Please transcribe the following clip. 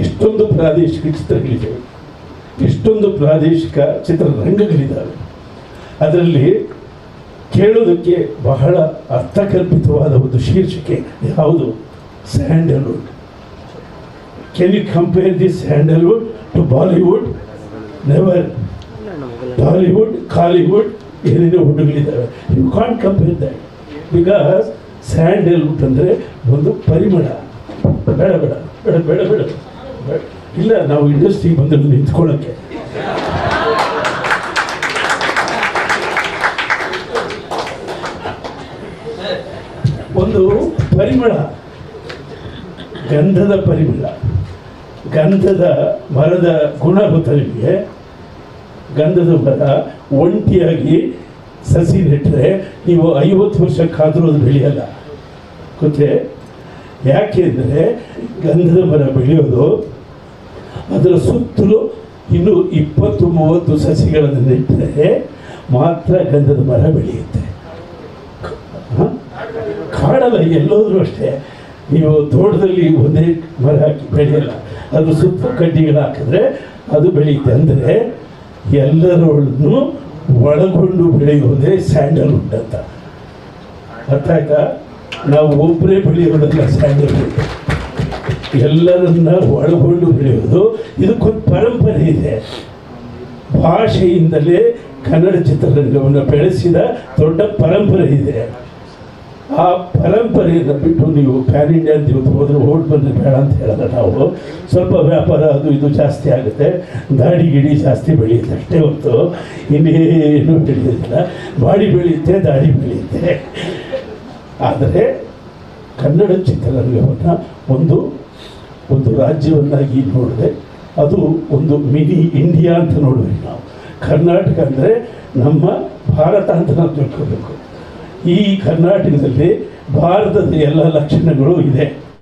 ಎಷ್ಟೊಂದು ಪ್ರಾದೇಶಿಕ ಚಿತ್ರಗಳಿವೆ. ಎಷ್ಟೊಂದು ಪ್ರಾದೇಶಿಕ ಚಿತ್ರರಂಗಗಳಿದ್ದಾವೆ ಅದರಲ್ಲಿ ಕೇಳೋದಕ್ಕೆ ಬಹಳ ಅರ್ಥಕಲ್ಪಿತವಾದ ಒಂದು ಶೀರ್ಷಿಕೆ ಯಾವುದು? Sandalwood. Can you compare this Sandalwood to Bollywood never Bollywood Kollywood ಏನೇನೋ ಹುಡುಗಳಿದ್ದಾವೆ you can't compare that because Sandalwood ಅಂದರೆ ಒಂದು ಪರಿಮಳ. ಬೇಡ ಬೇಡ ಬೇಡ ಬೇಡ ಬೇಡ. ಇಲ್ಲ, ನಾವು ಇಂಡಸ್ಟ್ರಿಗೆ ಬಂದಲ್ಲಿ ನಿಂತ್ಕೊಳ್ಳೋಕ್ಕೆ. ಒಂದು ಪರಿಮಳ, ಗಂಧದ ಪರಿಮಳ. ಗಂಧದ ಮರದ ಗುಣ ಗೊತ್ತಾ ಗಂಧದ ಮರ ಒಂಟಿಯಾಗಿ ಸಸಿ ನೆಟ್ಟರೆ ನೀವು ಐವತ್ತು ವರ್ಷಕ್ಕಾದರೂ ಅದು ಬೆಳೆಯಲ್ಲ. ಗೊತ್ತೇ? ಯಾಕೆಂದರೆ ಗಂಧದ ಮರ ಬೆಳೆಯೋದು ಅದರ ಸುತ್ತಲೂ ಇನ್ನು ಇಪ್ಪತ್ತು ಮೂವತ್ತು ಸಸಿಗಳನ್ನು ನೆಟ್ಟರೆ ಮಾತ್ರ ಗಂಧದ ಮರ ಬೆಳೆಯುತ್ತೆ? ಕಾಡಲ್ಲ, ಎಲ್ಲೋದ್ರೂ ಅಷ್ಟೇ. ನೀವು ತೋಟದಲ್ಲಿ ಒಂದೇ ಮರ ಹಾಕಿ ಬೆಳೆಯಲ್ಲ, ಅದು ಸುತ್ತ ಕಡ್ಡಿಗಳು ಹಾಕಿದ್ರೆ ಅದು ಬೆಳೆಯುತ್ತೆ. ಅಂದರೆ ಎಲ್ಲರೊಳನ್ನು ಒಳಗೊಂಡು ಬೆಳೆಯುವುದೇ ಸ್ಯಾಂಡಲ್ವುಡ್ ಅಂತ ಅರ್ಥ ಆಯ್ತಾ? ನಾವು ಒಬ್ಬರೇ ಬೆಳೆಯೋದಲ್ಲ ಸ್ಯಾಂಡಲ್ವುಡ್ ಎಲ್ಲರನ್ನ ಒಳಗೊಂಡು ಬೆಳೆಯೋದು. ಇದಕ್ಕೊಂದು ಪರಂಪರೆ ಇದೆ. ಭಾಷೆಯಿಂದಲೇ ಕನ್ನಡ ಚಿತ್ರರಂಗವನ್ನು ಬೆಳೆಸಿದ ದೊಡ್ಡ ಪರಂಪರೆ ಇದೆ. ಆ ಪರಂಪರೆಯನ್ನು ಬಿಟ್ಟು ನೀವು ಪ್ಯಾನ್ ಇಂಡಿಯಾ ಅಂತ ಇವತ್ತು ಹೋದ್ರೆ ಓಟ್ ಬಂದರೆ ಬೇಡ ಅಂತ ಹೇಳಲ್ಲ ನಾವು. ಸ್ವಲ್ಪ ವ್ಯಾಪಾರ ಅದು ಇದು ಜಾಸ್ತಿ ಆಗುತ್ತೆ. ದಾಡಿ ಗಿಡಿ ಜಾಸ್ತಿ ಬೆಳೆಯುತ್ತೆ, ಅಷ್ಟೇ ಹೊತ್ತು ಇನ್ನೇನು ಬೆಳೆಯೋದಿಲ್ಲ ಬಾಡಿ ಬೆಳೆಯುತ್ತೆ ದಾಡಿ ಬೆಳೆಯುತ್ತೆ. ಆದರೆ ಕನ್ನಡ ಚಿತ್ರರಂಗವನ್ನು ಒಂದು ಒಂದು ರಾಜ್ಯವನ್ನಾಗಿ ನೋಡಿದೆ. ಅದು ಒಂದು ಮಿನಿ ಇಂಡಿಯಾ ಅಂತ ನೋಡಬೇಕು ನಾವು. ಕರ್ನಾಟಕ ಅಂದರೆ ನಮ್ಮ ಭಾರತ ಅಂತ ನಾವು ತಿಳ್ಕೊಬೇಕು. ಈ ಕರ್ನಾಟಕದಲ್ಲಿ ಭಾರತದ ಎಲ್ಲ ಲಕ್ಷಣಗಳು ಇದೆ.